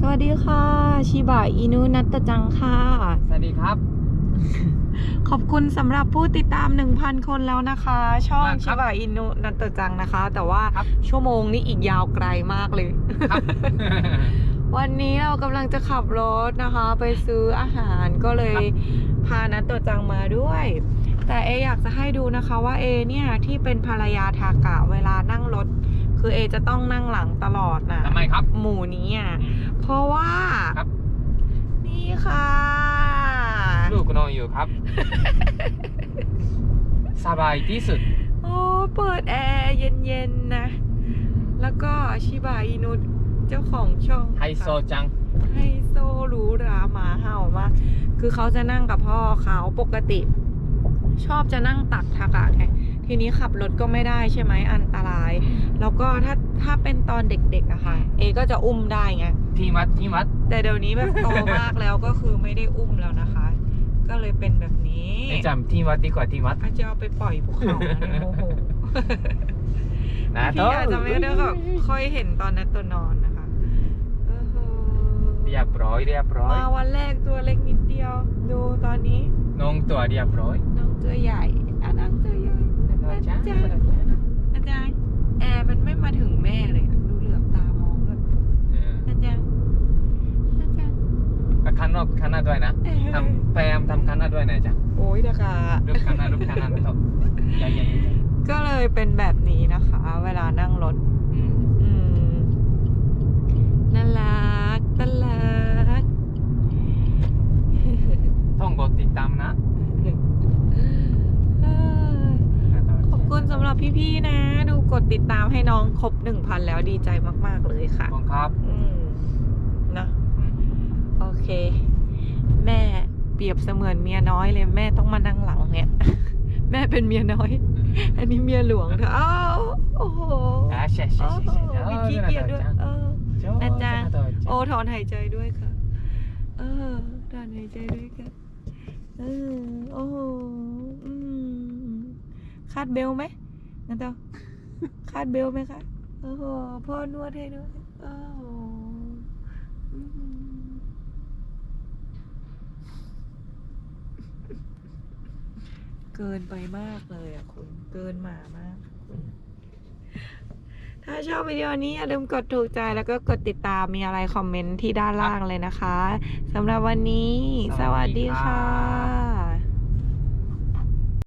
สวัสดีค่ะ ชิบะอินุนัตตจังค่ะ สวัสดีครับ ขอบคุณสำหรับผู้ติดตาม 1,000 คนแล้วนะคะ ช่องมากคชิรับบะอินุนัตตจังนะคะ แต่ว่าครับ ชั่วโมงนี้อีกยาวไกลมากเลย ครับ วันนี้เรากำลังจะขับรถนะคะ ไปซื้ออาหารก็เลยครับ พานัตโตจังมาด้วย แต่เออยากจะให้ดูนะคะว่าเอเนี่ยที่เป็นภรรยาทากะเวลานั่งรถ คือเอจะต้องนั่งหลังตลอดนะทำไมครับ หมู่นี้อะเพราะว่าครับ นี่ค่ะ ลูกนอนอยู่ครับ สบายที่สุด โอ้เปิดแอร์เย็นๆนะ แล้วก็ชิบะอินุเจ้าของช่องไฮโซจังไฮโซหรูหราหมาเห่ามากคือเขาจะนั่งกับพ่อเขาปกติ ชอบจะนั่งตักทากะไง ทีนี้ขับรถก็ไม่ได้ใช่ไหมอันตราย แล้วก็ถ้าถ้าเป็นตอนเด็กๆอะค่ะ เอก็จะอุ้มได้ไงที่วัดที่วัด แต่เดี๋ยวนี้แบบโตมากแล้วก็คือไม่ได้อุ้มแล้วนะคะ ก็เลยเป็นแบบนี้ไอจำที่วัดดีกว่าที่วัดอาจจะเอาไปปล่อยภูเขานะในโมโหนะพี่อาจจะไม่ได้แบบค่อยเห็นตอนนั้นตัวนอนนะคะเออเรียบร้อยเรียบร้อยมาวันแรกตัวเล็กนิดเดียว ดูตอนนี้น้องตัวเรียบร้อยน้องตัวใหญ่อันนั้นตัวใหญ่ จ้าจ้าอาจารย์แอร์มันไม่มาถึงแม่เลยอะดูเหลือบตามองด้วยอาจารย์อาจารย์คันนอกคันหน้าด้วยนะเอ่อทำพยายามทำคันหน้าด้วยนะจ๊ะโอ้ยนะคะ รูปคันหน้ารูปคันหน้าไม่ต้องใหญ่ใหญ่ใหญ่ก็เลยเป็นแบบนี้นะคะ เวลานั่งรถ อืม อืมน่ารักน่ารัก ต้องกดติดตามนะ เออขอบคุณสำหรับ พี่ๆนะ ดูกดติดตามให้น้องครบหนึ่งพันแล้วดีใจมากๆเลยค่ะขอบคุณครับ อืมนะอืมโอเค แม่เปรียบเสมือนเมียน้อยเลยแม่ต้องมานั่งหลังเนี่ย แม่เป็นเมียน้อย อันนี้เมียหลวงเธออ้าวโอ้โหอ่าใช่ใช่โอ้ใช่โหใช่มีขี้เกียจด้วย เออ นะนะจ๊ะจ๊ะ โอ้ถอนหายใจด้วยค่ะ เออถอนหายใจด้วยค่ะเออโอ้โหอืมคาดเบลไหม งั้นเต้าคาดเบลไหมคะโอ้โหพ่อนวดให้ด้วยโอ้โหอืมเกินไปมากเลยอะคุณ เกินหมามากคุณถ้าชอบวิดีโอนี้อย่าลืมกดถูกใจแล้วก็กดติดตามมีอะไรคอมเมนต์ที่ด้านล่างเลยนะคะสำหรับวันนี้ สวัสดีค่ะ